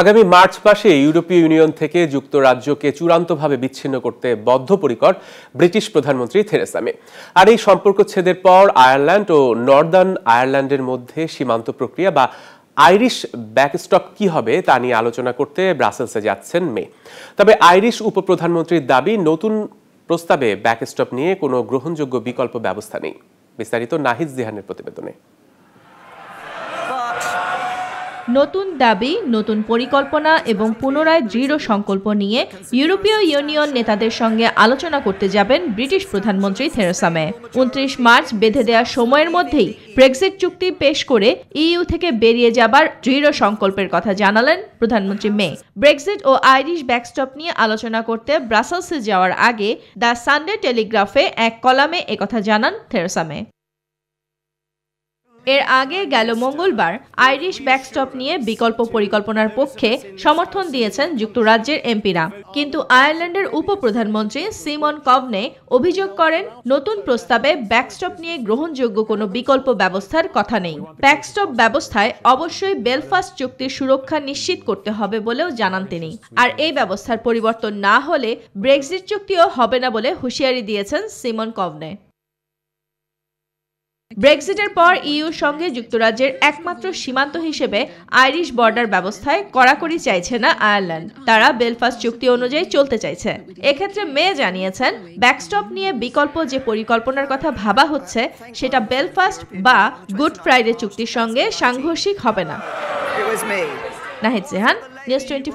আগামী মার্চ মাসে ইউরোপীয় ইউনিয়ন থেকে যুক্তরাজ্যকে চূড়ান্তভাবে বিচ্ছিন্ন করতে বদ্ধপরিকর ব্রিটিশ প্রধানমন্ত্রী থেরেসা মে। আর এই সম্পর্ক ছেদের পর আয়ারল্যান্ড ও নর্দার্ন আয়ারল্যান্ডের মধ্যে সীমান্ত প্রক্রিয়া বা আইরিশ ব্যাকস্টপ কি হবে তা নিয়ে আলোচনা করতে ব্রাসেলসে যাচ্ছেন মে। তবে আইরিশ উপপ্রধানমন্ত্রীর দাবি, নতুন প্রস্তাবে ব্যাকস্টপ নিয়ে কোনো গ্রহণযোগ্য বিকল্প ব্যবস্থা নেই। বিস্তারিত নাহিদ জিহানের প্রতিবেদনে। নতুন দাবি, নতুন পরিকল্পনা এবং পুনরায় দৃঢ় সংকল্প নিয়ে ইউরোপীয় ইউনিয়ন নেতাদের সঙ্গে আলোচনা করতে যাবেন ব্রিটিশ প্রধানমন্ত্রী থেরেসা মে। উনত্রিশ মার্চ বেঁধে দেওয়া সময়ের মধ্যেই ব্রেক্সিট চুক্তি পেশ করে ইইউ থেকে বেরিয়ে যাবার দৃঢ় সংকল্পের কথা জানালেন প্রধানমন্ত্রী মে। ব্রেক্সিট ও আইরিশ ব্যাকস্টপ নিয়ে আলোচনা করতে ব্রাসেলসে যাওয়ার আগে দ্য সানডে টেলিগ্রাফে এক কলামে একথা জানান থেরেসা মে। এর আগে গেল মঙ্গলবার আইরিশ ব্যাকস্টপ নিয়ে বিকল্প পরিকল্পনার পক্ষে সমর্থন দিয়েছেন যুক্তরাজ্যের এমপিরা। কিন্তু আয়ারল্যান্ডের উপপ্রধানমন্ত্রী সিমন কভনে অভিযোগ করেন, নতুন প্রস্তাবে ব্যাকস্টপ নিয়ে গ্রহণযোগ্য কোনো বিকল্প ব্যবস্থার কথা নেই। ব্যাকস্টপ ব্যবস্থায় অবশ্যই বেলফাস্ট চুক্তির সুরক্ষা নিশ্চিত করতে হবে বলেও জানান তিনি। আর এই ব্যবস্থার পরিবর্তন না হলে ব্রেক্সিট চুক্তিও হবে না বলে হুঁশিয়ারি দিয়েছেন সিমন কভনে। ব্রেক্সিটের পর ইউর সঙ্গে যুক্তরাজ্যের একমাত্র সীমান্ত হিসেবে আইরিশ বর্ডার ব্যবস্থায় কড়াকড়ি চাইছে না আয়ারল্যান্ড। তারা বেলফাস্ট চুক্তি অনুযায়ী চলতে চাইছে। এক্ষেত্রে মে জানিয়েছেন ব্যাকস্টপ নিয়ে বিকল্প যে পরিকল্পনার কথা ভাবা হচ্ছে সেটা বেলফাস্ট বা গুড ফ্রাইডে চুক্তির সঙ্গে সাংঘর্ষিক হবে না. Nahid Jehan news twenty